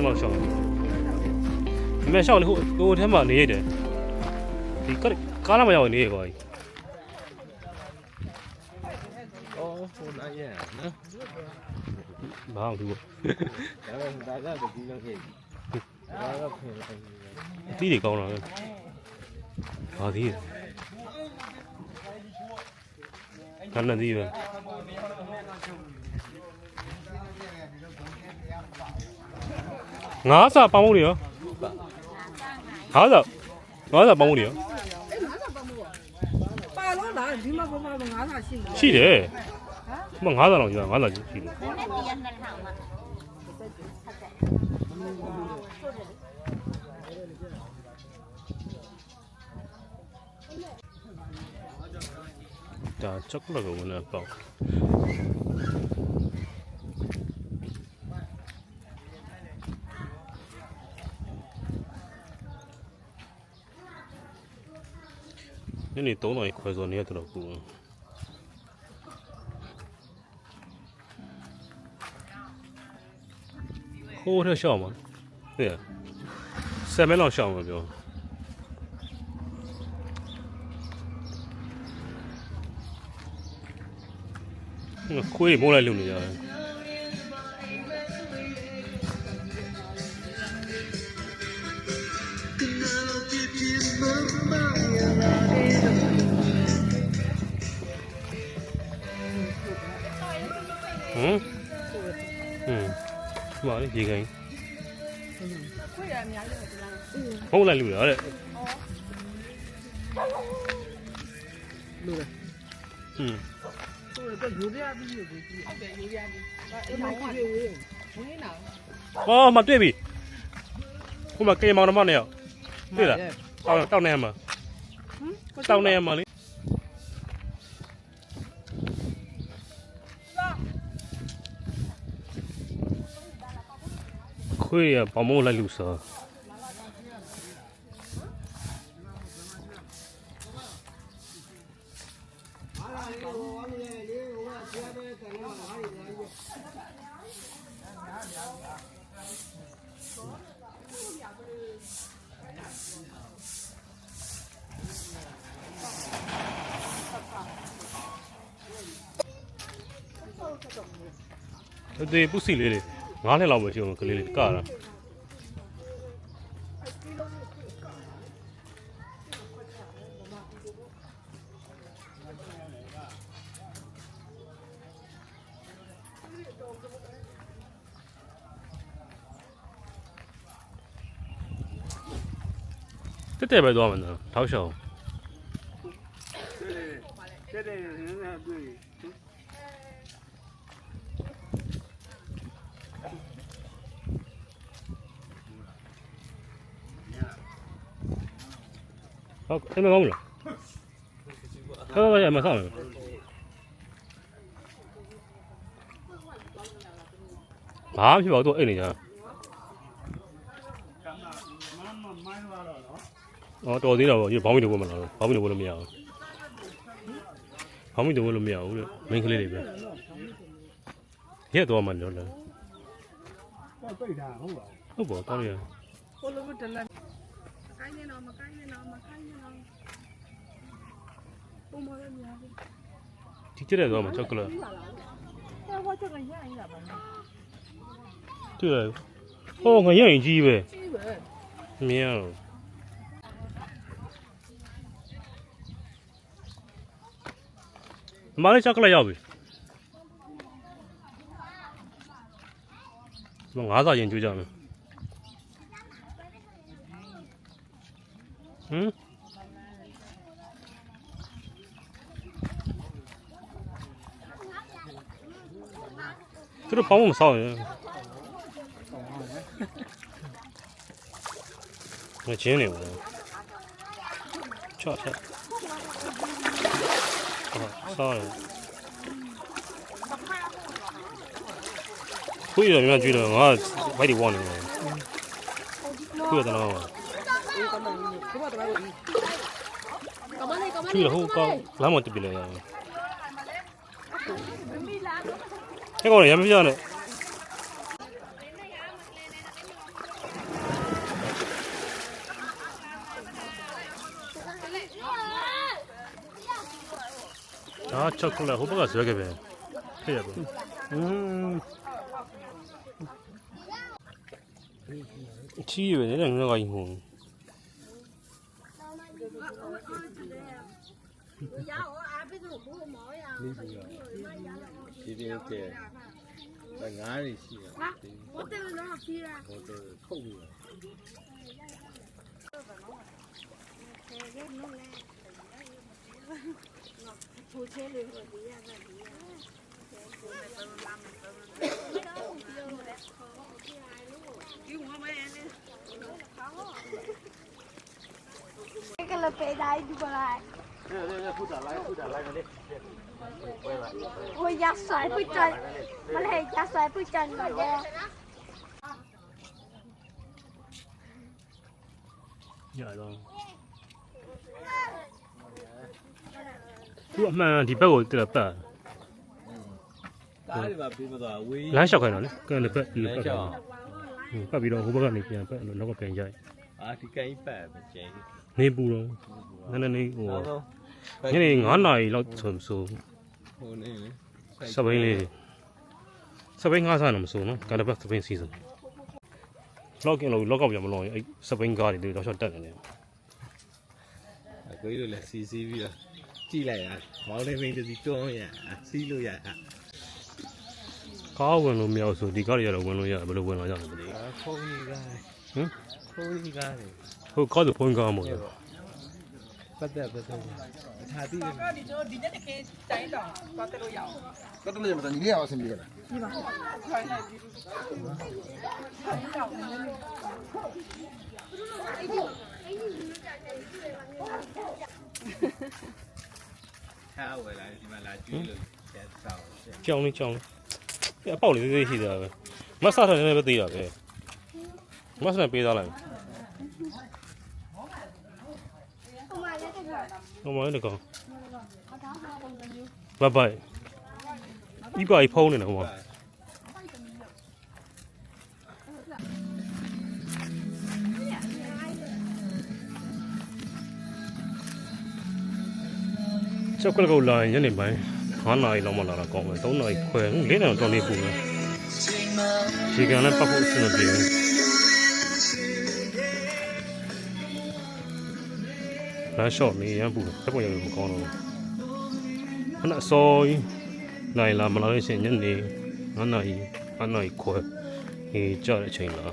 10မိနစ်လောက်ရှောင်းတယ်ဒီမဲ့ရှောင်းနေဟိုဟိုထဲမှာနေရတယ်ဒီကားကားလာမရောက်နေရကွာအော်ဟိုနားရနော်ဘာမှမဖြစ်ဒါကဒါကဒီလိုခဲ့ဒါကဖင်လိုက်ဘူးတီးတွေကောင်းတာပဲဘာသီးလဲကနသီးပဲ ငါးစာပေါင်းနေရောငါးစာငါးစာပေါင်းနေရောပါလို့လားဒီမှာဘာမှငါးခါရှိနေရှိတယ်မငါးစာလောက်ကြာငါးစာရှိတယ် နည်းနည်းပြန်နှစ်ထောင်မှာဒါချောကလက်ကိုဝင်နေပေါ့ညနေ3နာရီခွဲစောနေရတော့ကူဟိုးထက်ရှောင်းမှာဟဲ့ဆယ်မဲလောက်ရှောင်းမှာပြောခွေးမိုးလိုက်လုံနေကြတယ် ဟမ်ဟမ်ဒီမှာလေရေခိုင်းခွေရအများကြီးဒီလားဖုံးလိုက်လူရတဲ့လို့လေဟမ်ဆိုတော့ရိုးပြပြီးရိုးပြီးဟုတ်တယ်ရိုးပြပြီးအဲ့ဒါကိုပြေးဝင်နေနာဟောမတွေ့ပြီဟိုမှာကေမောင်နှမနဲ့ရောက်တွေ့လားတောက်တောက်နေမှာတောက်နေမှာလေ ခွေးရပေါမိုးလိုက်လို့ဆို对，不是嘞嘞。9နှစ်လောက်ပဲရှိအောင်ကလေးလေးကတာတက်တက်ပဲသွားမယ်နော်ထောက်ရှောင်းတက်တက်နည်းနည်းတွေ့ ဟုတ်အဲ့မကောင်းဘူးလားဟုတ်ပါရဲ့မဆောင်ဘူးဘာမှဖြစ်ပါဘူးသူအိတ်နေကြအော်တော်သေးတာပေါ့ဒီဘောင်းမီတို့ဘယ်မှာလားဘောင်းမီတို့ဘယ်လိုမရဘူးဘောင်းမီတို့ဘယ်လိုမရဘူးလေမင်းကလေးတွေပဲရက်တော့မှလို့လားပိတ်တာဟုတ်ပါဟုတ်ပါတော့ရကိုလိုမတလက် ကိုင်းနေတော့မကိုင်းနေတော့မကိုင်းနေတော့ပုံမရများဘူးဒီကျတဲ့တော့မှချောကလက်ပြီးပါလားဟဲ့ဟောချက်ကရရင်လာပါမယ်တွေ့ရဟောငရရင်ကြီးပဲကြီးပဲမြင်ရတော့မလေးချောကလက်ရောက်ပြီဒီငါးစာရင်ကျွေးကြမယ် ဟမ်သူတို့ပေါင်းမဆောက်ရင်ငါချင်းနေဘူးချော့ချော့ဟာဆောက်ရခွေးရမြတ်ကြည့်တော့ငါဘိုက် chưa là hú con lá một tụi bị này cái con này dám chưa này 아, 초콜릿 호박아 저렇게 배. 해야 돼. 음. 치기 왜 내려 누나가 이거. ဒီဒီတဲ့ငါးနေရှိရဟုတ်တယ်လားဖြေးရဟုတ်တယ်ခုတ်ပြီထိုးချဲလေးဟိုဒီရတာဒီရဒီဟိုမဲလေးဟော က်ပတ်တားဒီမှာပြီးမသွားဝေးလမ်းလျှောက်ခိုင်းတော့လေကဲလေပတ်ဒီလမ်းပတ်လျှောက်ပတ်ပြီးတော့ဟိုဘက်ကနေပြန်ပတ်လို့လောက်ကပြန်ကြိုက်အာဒီကိ န်းပတ်မကျင်းနေပူတော့နည်းနည်းလေးဟိုဟုတ်တော့ညနေ9နာရီလောက်ဆိုဆိုဟိုနေလေစပိန်လေးစပိန်ငါးစားတော့မဆိုနော်ကလပတ်စပိန်စီဇန်လောက်ကင်လို့လောက်ကပြန်မလို့အဲ့စပိန်ကားတွေတော့ရှော့တက်နေတယ်အကိုကြီးတို့လည်းစီစီပြီးတော့ကြည့်လိုက်ရမောင်လေးမင်းတစီတွန်းရစီးလို့ရတာကားဝင်လို့မရဘူးဆိုဒီကားတွေရတော့ဝင်လို့ရဘယ်လိုဝင်လာကြလဲမသိအာဖုန်းကြီးကား ဟင်ခိုးကြီးကားတယ်ဟိုကောက်တော့ဖုန်းကောင်းမှာလို့ပတ်သက်ပတ်သက်အထာတိတယ်ဒီတော့ဒီနေ့တကယ်တိုင်းတော့ပတ်သက်လို့ရအောင်ပတ်သက်လို့ရမှာညီလေးအောင်အဆင်ပြေလားဒီပါဆိုင်နေပြီဆိုင်တော့နည်းနည်းထားဝယ်လာဒီမှာလာကျွေးလို့ဆက်ဆောင်ကြောင်းလေးကြောင်းလေးအပေါက်လေးသေးသေးရှိသေးတာပဲမဆထားနေလည်းပဲသေးတာပဲ မတ်စံပေးသားလိုက်ဟိုမှာလည်းကောင်ဘဘိုင်ဤပါဖုံးနေတယ်ဟိုမှာချက်ကွက်ကောလာရင်ညနေပိုင်း9နာရီလောက်မှလာတာကောင်းမယ်3နာရီခွဲ4နာရီတော့နေပူမယ်ဒီကံနဲ့ပတ်ဖို့အဆင်မပြေဘူး လမ်းလျှော့နေရမ်းပူတယ်တက်ပေါ်ရလို့မကောင်းတော့ဘူးခဏစောကြီးနိုင်လာမလာလို့ရှိရင်ညနေ9နာရီ9နာရီခွဲအေးကြတဲ့အချိန်လား